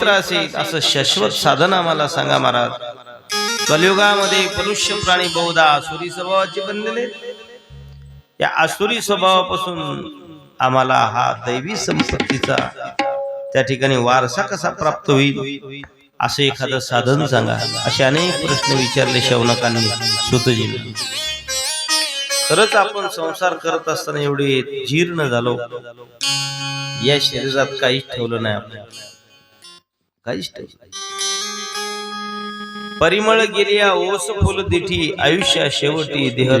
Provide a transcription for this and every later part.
पवित्र असेल असं शाश्वत साधन आम्हाला सांगा महाराज. कलियुगामध्ये मनुष्य प्राणी बहुधा आसुरी स्वभावाचे बनलेले. या आसुरी स्वभावापासून आम्हाला हा दैवी संपत्तीचा त्या ठिकाणी वारसा कसा प्राप्त होईल? असं एखादं साधन सांगा. असे अनेक प्रश्न विचारले शौनकांनी सुतजींनी. खरंच आपण संसार करत असताना एवढे जीर्ण झालो. या शरीरात काहीच ठेवलं नाही आपण. काहीच परिमळ गिर्या ओस फुल दिठी आयुष्या शेवटी देह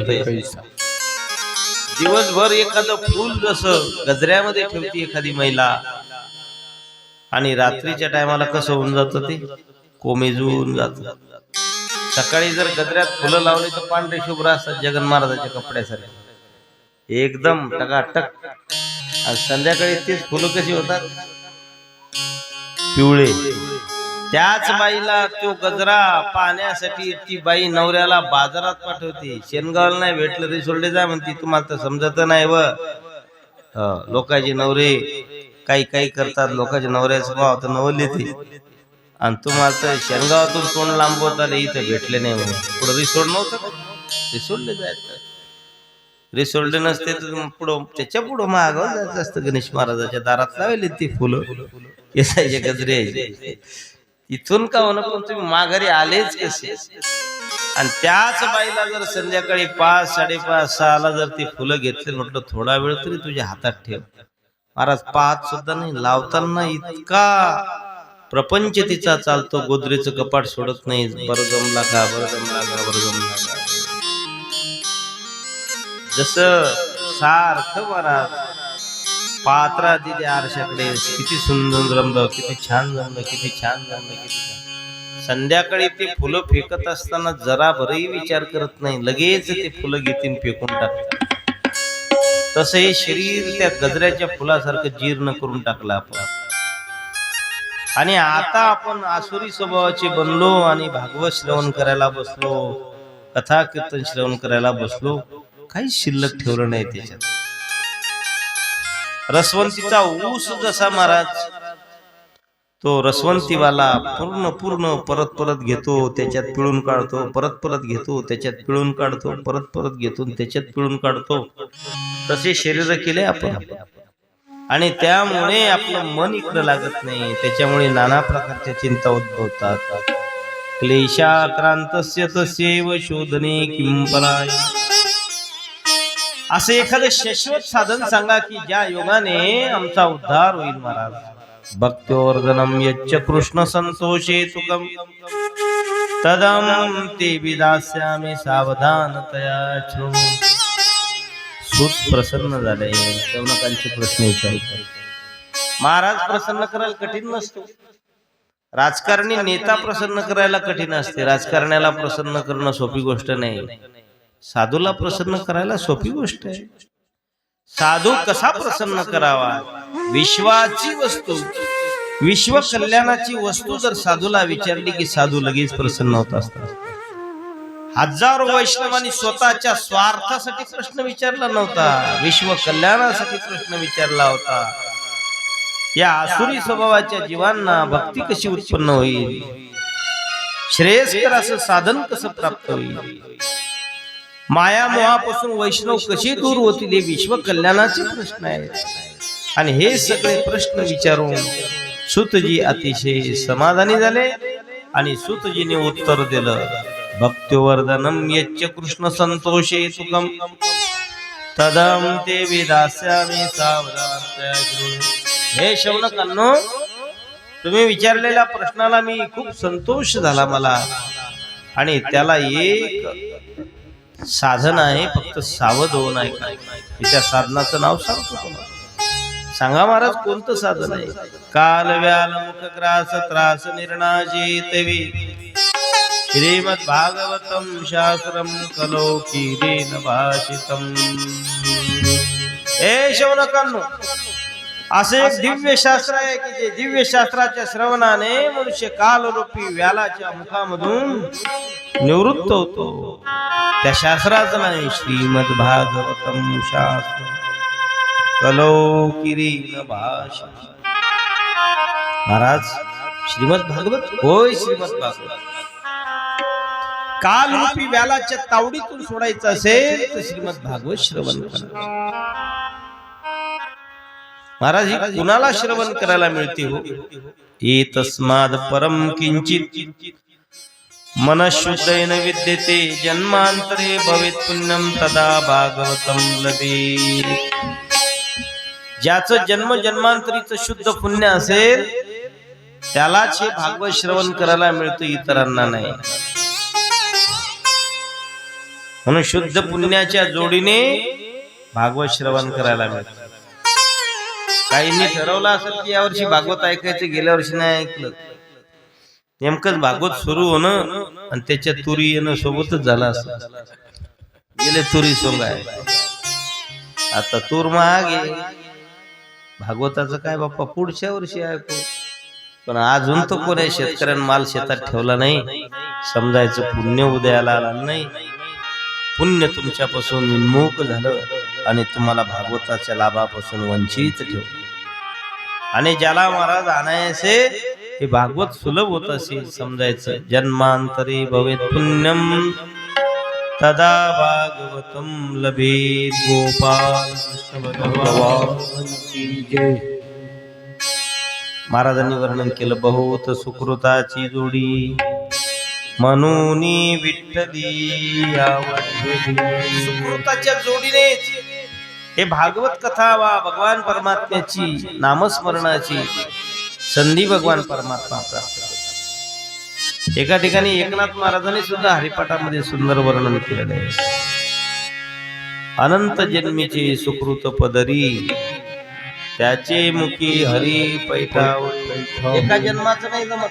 दिवसभर एखादं फुल जसं गजऱ्यामध्ये ठेवती एखादी महिला आणि रात्रीच्या टायमाला कसं होऊन जातं ते? कोमेजून जात. सकाळी जर गजऱ्यात फुलं लावली तर पांढरे शुभ्र असतात जगन महाराजाच्या कपड्यासारखे. एकदम टकाटक आणि संध्याकाळी तीच फुलं कशी होतात? पिवळे. त्याच बाईला तो गजरा पाहण्यासाठी ती बाई नवऱ्याला बाजारात पाठवते. शेणगावला नाही भेटलं तरी सोडले जा म्हणते तुम्हाला तर समजत नाही व. लोकांचे नवरे काही काही करतात. लोकांच्या नवऱ्याचं भाव तर नवल येते आणि तुम्हाला तर शेनगावातून तोंड लांबवत आले इथं भेटले नाही म्हणून. पुढे रिसोड नव्हतं रिसोडले जायचं. रिसोल्ड नसते तर पुढं त्याच्या पुढं मागावं जायचं असतं गणेश महाराजाच्या दारात लावले ती फुलं. केसायचे गजरे. यायचे. इथून का होणं पण तुम्ही माघारी आलेच कसे? आणि त्याच बाईला जर संध्याकाळी पाच साडेपाच सहाला जर ती फुलं घेतली म्हटलं थोडा वेळ तरी तुझ्या हातात ठेव. महाराज पाच सुद्धा नाही लावताना इतका प्रपंच तिचा चालतो गोदरेचं कपाट सोडत नाही. बरं जमला का? बरं जमला का? बरं जमला का? जसं सारखं महाराज पात्रा दिली आरशाकडे. किती सुंदर जमलं किती छान जमलं किती छान जमलं किती छान. संध्याकाळी ते फुलं फेकत असताना जरा बरही विचार करत नाही. लगेच ते फुलं घेतील फेकून टाकतात. तसं हे शरीर त्या गजऱ्याच्या फुलासारखं जीर्ण करून टाकलं आपण आणि आता आपण आसुरी स्वभावाचे बनलो आणि भागवत श्रवण करायला बसलो. कथा कीर्तन श्रवण करायला बसलो. काही शिल्लक ठेवलं नाही त्याच्यात. रसवंतीचा ऊस जसा महाराज तो रसवंतीवाला पूर्ण पूर्ण परत परत घेतो त्याच्यात पिळून काढतो परत परत घेतो त्याच्यात पिळून काढतो परत परत घेतो त्याच्यात पिळून काढतो. तसे शरीर केले आपण. आणि त्यामुळे आपलं मन इकडं लागत नाही. त्याच्यामुळे नाना प्रकारच्या चिंता उद्भवतात. क्लेशाक्रांतस्य तसेव शोधने किंपराय असं एखादं शाश्वत साधन सांगा की ज्या योगाने आमचा उद्धार होईल महाराज. भक्त्योर्धनम यच्च कृष्ण संतोषे सुखम तदम ते विदास्यामी सावधानतया शृणु सुत प्रसन्न झाले. शौनकांचे प्रश्न विचारतात महाराज प्रसन्न करायला कठीण नसतो. राजकारणी नेता प्रसन्न करायला कठीण असते. राजकारण्याला प्रसन्न करणं सोपी गोष्ट नाही. साधूला प्रसन्न करायला सोपी गोष्ट आहे. साधू कसा प्रसन्न करावा? विश्वाची वस्तू. विश्व कल्याणाची वस्तू जर साधूला विचारली की साधू लगेच प्रसन्न होत असतात. हजारो वैष्णवांनी स्वतःच्या स्वार्थासाठी प्रश्न विचारला नव्हता. विश्व कल्याणासाठी प्रश्न विचारला होता. या आसुरी स्वभावाच्या जीवांना भक्ती कशी उत्पन्न होईल? श्रेयस्कर असं साधन कसं प्राप्त होईल? माया मोहापासून वैष्णव कशी दूर होतील हे विश्व कल्याणाचे प्रश्न आहेत. आणि हे सगळे प्रश्न विचारून सुतजी अतिशय समाधानी झाले आणि सुतजीने उत्तर दिलं भक्तिवर्धनम यच्च कृष्ण संतोषे सुखम तदम ते विदास्यामी हे शौनकांनो तुम्ही विचारलेल्या प्रश्नाला मी खूप संतोष झाला मला. आणि त्याला एक साधन आहे फक्त सावध होऊन आहे त्या साधनाचं नाव सांगतो तुम्हाला. सांगा महाराज कोणतं साधन आहे? काल व्याल मुख ग्रास त्रास निर्णाजितवी. श्रीमद भागवतम शास्त्रम कलो किरेन भाषितम. ए शौनकांनो असे एक दिव्य शास्त्र आहे की जे दिव्य शास्त्राच्या श्रवणाने मनुष्य कालरूपी व्यालाच्या मुखामधून निवृत्त होतो. त्या शास्त्राचं नाही श्रीमद भागवतम शास्त्र कलो भाषा. महाराज श्रीमद भागवत होय श्रीमद भागवत काल रूपी व्यालाच्या तावडीतून सोडायचं असेल तर श्रीमद भागवत श्रवण करा. महाराज ही कुणाला श्रवण करायला मिळते हो? ए तस्माद परम किंचित मनशुद्धेन विद्यते जन्मांतरे भवेत पुण्यम तदा भागवतम लभे। ज्याचं जन्म जन्मांतरीचं शुद्ध पुण्य असेल त्यालाच हे भागवत श्रवण करायला मिळतं इतरांना नाही। म्हणून शुद्ध पुण्याच्या जोडीने भागवत श्रवण करायला मिळतं। काहींनी ठरवलं असेल की यावर्षी भागवत ऐकायचं गेल्या वर्षी नाही ऐकलं. नेमकंच भागवत सुरू होणं आणि त्याच्या तुरी येणं सोबतच झालं असं. गेले तुरी सोंग आहे आता तूर महाग आहे भागवताचं काय बाप्पा पुढच्या वर्षी ऐकू. पण अजून तो कोणी शेतकऱ्यानं माल शेतात ठेवला नाही. समजायचं पुण्य उदयाला आला नाही. पुण्य तुमच्यापासून विन्मुख झालं. आणि तुम्हाला भागवताच्या लाभापासून वंचित ठेव. आणि ज्याला महाराज आणायचे हे भागवत सुलभ होत असे समजायचं. जन्मांतरी भवेत पुण्यम तदा भागवतम लभेत गोपाल महाराजांनी वर्णन केलं बहुत सुकृताची जोडी म्हणून विठ्ठली आवडली. सुकृताच्या जोडीनेच हे भागवत कथा वा भगवान परमात्म्याची नामस्मरणाची संधी भगवान परमात्मा प्राप्त. एका ठिकाणी एकनाथ महाराजांनी सुद्धा हरिपाठामध्ये सुंदर वर्णन केलेलं आहे. अनंत जन्मीचे सुकृत पदरी त्याचे मुखी हरी पैठाव. एका जन्माचं नाही जमत.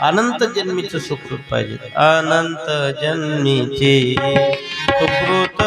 अनंत जन्मीचं सुकृत पाहिजे. अनंत जन्मीचे सुकृत